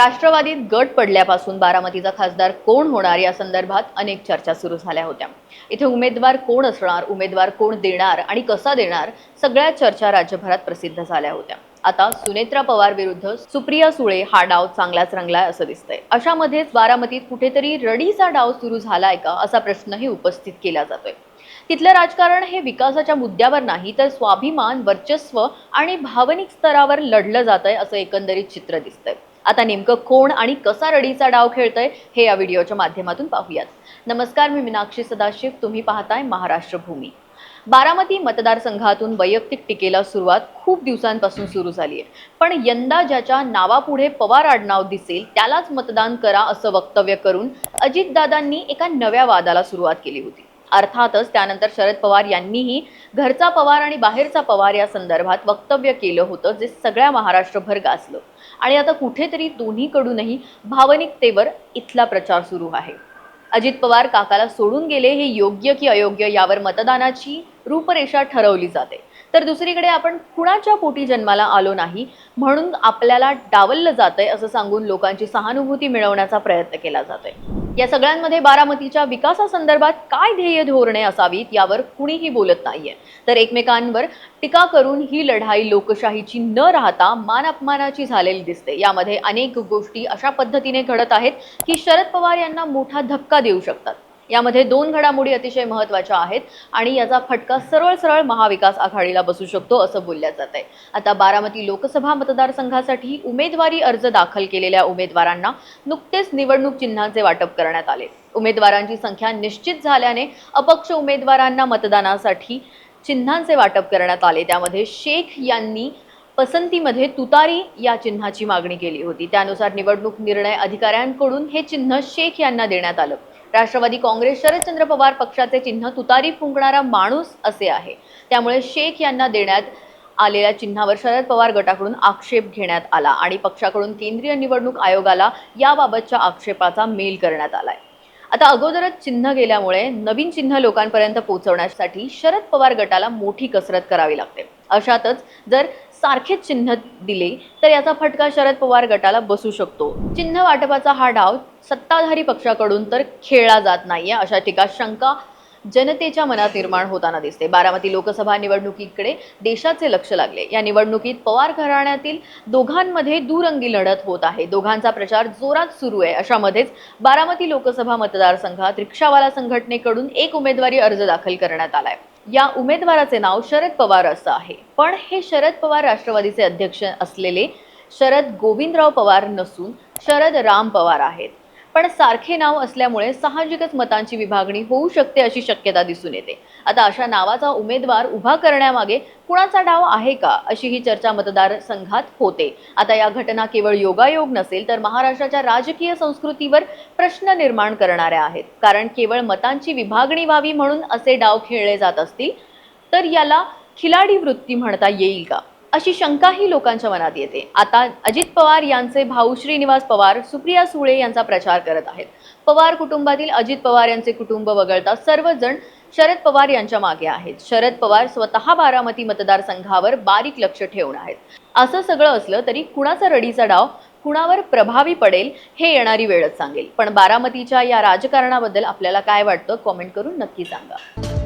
राष्ट्रवादीत गट पडल्यापासून बारामतीचा खासदार कोण होणार या संदर्भात अनेक चर्चा सुरू झाल्या होत्या. इथे उमेदवार कोण असणार उमेदवार कोण देणार आणि कसा देणार सगळ्या चर्चा राज्यभरात प्रसिद्ध झाल्या होत्या. आता सुनेत्रा पवार विरुद्ध सुप्रिया सुळे हा डाव चांगलाच रंगलाय असं दिसतंय. अशामध्येच बारामतीत कुठेतरी रडीचा डाव सुरू झालाय का असा प्रश्नही उपस्थित केला जातोय. तिथलं राजकारण हे विकासाच्या मुद्द्यावर नाही तर स्वाभिमान वर्चस्व आणि भावनिक स्तरावर लढलं जात आहे असं एकंदरीत चित्र दिसतंय. आता नेमकं कोण आणि कसा रडीचा डाव खेळतय हे या व्हिडिओच्या माध्यमातून पाहूयात. नमस्कार मी मीनाक्षी सदाशिव. तुम्ही पाहताय महाराष्ट्र भूमी. बारामती मतदारसंघातून वैयक्तिक टीकेला सुरुवात खूप दिवसांपासून सुरू झाली आहे पण यंदा ज्याच्या नावापुढे पवार आडनाव दिसेल त्यालाच मतदान करा असं वक्तव्य करून अजितदादांनी एका नव्या वादाला सुरुवात केली होती. अर्थातच त्यानंतर शरद पवार यांनीही घरचा पवार आणि बाहेरचा पवार या संदर्भात वक्तव्य केलं होतं जे सगळ्या महाराष्ट्रभर गाजलं. आणि आता कुठेतरी दोन्हीकडूनही भावनिकतेवर इथला प्रचार सुरू आहे. अजित पवार काकाला सोडून गेले हे योग्य की अयोग्य यावर मतदानाची रूपरेषा ठरवली जाते. तर दुसरीकडे आपण कुणाच्या पोटी जन्माला आलो नाही म्हणून आपल्याला डावललं जातंय असं सांगून लोकांची सहानुभूती मिळवण्याचा प्रयत्न केला जातोय. या सगळ्यांमध्ये बारामतीच्या विकासासंदर्भात काय ध्येय धोरणे असावीत यावर कुणीही बोलत नाहीये. तर एकमेकांवर टीका करून ही लढाई लोकशाहीची न राहता मान अपमानाची झालेली दिसते. यामध्ये अनेक गोष्टी अशा पद्धतीने घडत आहेत की शरद पवार यांना मोठा धक्का देऊ शकतात. यामध्ये दोन घडामोडी अतिशय महत्त्वाच्या आहेत आणि याचा फटका सरळ सरळ महाविकास आघाडीला बसू शकतो असं बोलल्या जात आहे. आता बारामती लोकसभा मतदारसंघासाठी उमेदवारी अर्ज दाखल केलेल्या उमेदवारांना नुकतेच निवडणूक चिन्हांचे वाटप करण्यात आले. उमेदवारांची संख्या निश्चित झाल्याने अपक्ष उमेदवारांना मतदानासाठी चिन्हांचे वाटप करण्यात आले. त्यामध्ये शेख यांनी पसंतीमध्ये तुतारी या चिन्हाची मागणी केली होती. त्यानुसार निवडणूक निर्णय अधिकाऱ्यांकडून हे चिन्ह शेख यांना देण्यात आलं. राष्ट्रवादी काँग्रेस शरदचंद्र पवार पक्षाचे चिन्ह तुतारी फुंकणारा माणूस असे आहे. त्यामुळे शेख यांना देण्यात आलेल्या चिन्हावर शरद पवार गटाकडून आक्षेप घेण्यात आला आणि पक्षाकडून केंद्रीय निवडणूक आयोगाला याबाबतच्या आक्षेपाचा मेल करण्यात आलाय. आता अगोदरच चिन्ह गेल्यामुळे नवीन चिन्ह लोकांपर्यंत पोहोचवण्यासाठी शरद पवार गटाला मोठी कसरत करावी लागते. अशातच जर सारखेच चिन्ह दिले तर याचा फटका शरद पवार गटाला बसू शकतो. चिन्ह वाटपाचा हा डाव सत्ताधारी पक्षाकडून तर खेळला जात नाहीये अशा टीका शंका जनतेच्या मनात निर्माण होताना दिसते. बारामती लोकसभा निवडणुकीकडे देशाचे लक्ष लागले. या निवडणुकीत पवार घराण्यातील दोघांमध्ये दुरंगी लढत होत आहे. दोघांचा प्रचार जोरात सुरू आहे. अशामध्येच बारामती लोकसभा मतदारसंघात रिक्षावाला संघटनेकडून एक उमेदवारी अर्ज दाखल करण्यात आलाय. या उमेदवाराचे नाव शरद पवार असं आहे. पण हे शरद पवार राष्ट्रवादीचे अध्यक्ष असलेले शरद गोविंदराव पवार नसून शरद राम पवार आहेत. पण सारखे नाव असल्यामुळे साहजिकच मतांची विभागणी होऊ शकते अशी शक्यता दिसून येते. आता अशा नावाचा उमेदवार उभा करण्यामागे कुणाचा डाव आहे का अशी ही चर्चा मतदारसंघात होते. आता या घटना केवळ योगायोग नसेल तर महाराष्ट्राच्या राजकीय संस्कृतीवर प्रश्न निर्माण करणाऱ्या आहेत. कारण केवळ मतांची विभागणी व्हावी म्हणून असे डाव खेळले जात असतील तर याला खिलाडी वृत्ती म्हणता येईल का? अशी शंकाही लोकांच्या मनात येते. आता अजित पवार यांचे भाऊ श्रीनिवास पवार सुप्रिया सुळे यांचा प्रचार करत आहेत. पवार कुटुंबातील अजित पवार यांचे कुटुंब वगळता सर्वजण शरद पवार यांच्या मागे आहेत. शरद पवार स्वतः बारामती मतदारसंघावर बारीक लक्ष ठेवून आहेत. असं सगळं असलं तरी कुणाचा रडीचा डाव कुणावर प्रभावी पडेल हे येणारी वेळच सांगेल. पण बारामतीच्या या राजकारणाबद्दल आपल्याला काय वाटतं कॉमेंट करून नक्की सांगा.